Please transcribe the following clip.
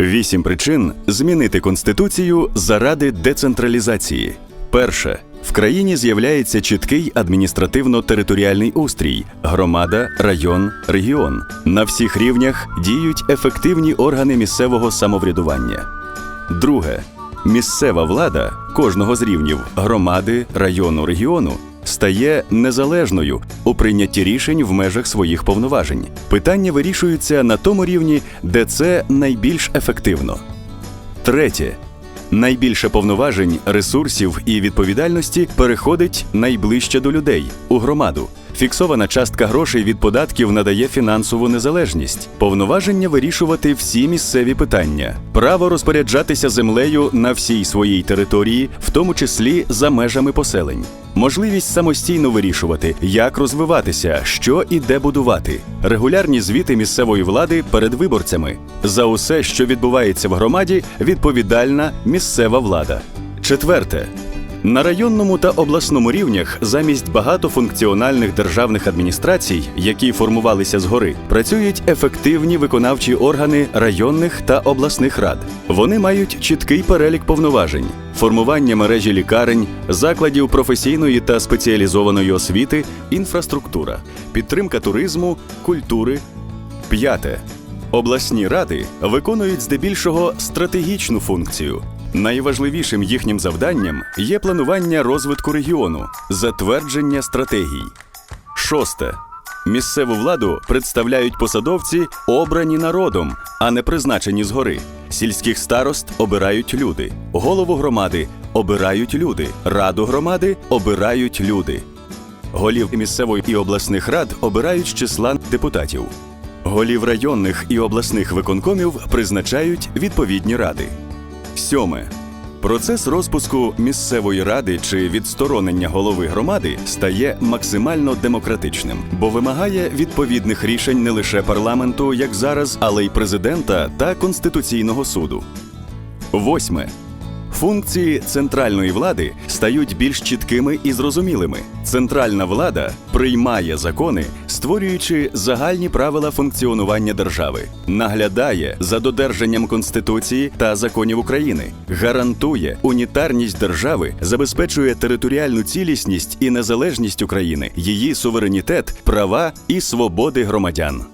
Вісім причин змінити конституцію заради децентралізації. Перше. В країні з'являється чіткий адміністративно-територіальний устрій громада, район, регіон. На всіх рівнях діють ефективні органи місцевого самоврядування. Друге. Місцева влада кожного з рівнів громади, району, регіону стає незалежною у прийнятті рішень в межах своїх повноважень. Питання вирішуються на тому рівні, де це найбільш ефективно. Третє. Найбільше повноважень, ресурсів і відповідальності переходить найближче до людей у громаду. Фіксована частка грошей від податків надає фінансову незалежність, повноваження вирішувати всі місцеві питання, право розпоряджатися землею на всій своїй території, в тому числі за межами поселень, можливість самостійно вирішувати, як розвиватися, що і де будувати, регулярні звіти місцевої влади перед виборцями. За усе, що відбувається в громаді, відповідальна місцева влада. Четверте. На районному та обласному рівнях замість багатофункціональних державних адміністрацій, які формувалися згори, працюють ефективні виконавчі органи районних та обласних рад. Вони мають чіткий перелік повноважень, формування мережі лікарень, закладів професійної та спеціалізованої освіти, інфраструктура, підтримка туризму, культури. П'яте. Обласні ради виконують здебільшого стратегічну функцію. Найважливішим їхнім завданням є планування розвитку регіону, затвердження стратегій. Шосте. Місцеву владу представляють посадовці, обрані народом, а не призначені згори. Сільських старост обирають люди, голову громади обирають люди, раду громади обирають люди. Голів місцевої і обласних рад обирають з числа депутатів. Голів районних і обласних виконкомів призначають відповідні ради. Сьоме. Процес розпуску місцевої ради чи відсторонення голови громади стає максимально демократичним, бо вимагає відповідних рішень не лише парламенту, як зараз, але й президента та конституційного суду. Восьме. Функції центральної влади стають більш чіткими і зрозумілими. Центральна влада приймає закони, створюючи загальні правила функціонування держави, наглядає за додержанням конституції та законів України, гарантує унітарність держави, забезпечує територіальну цілісність і незалежність України, її суверенітет, права і свободи громадян.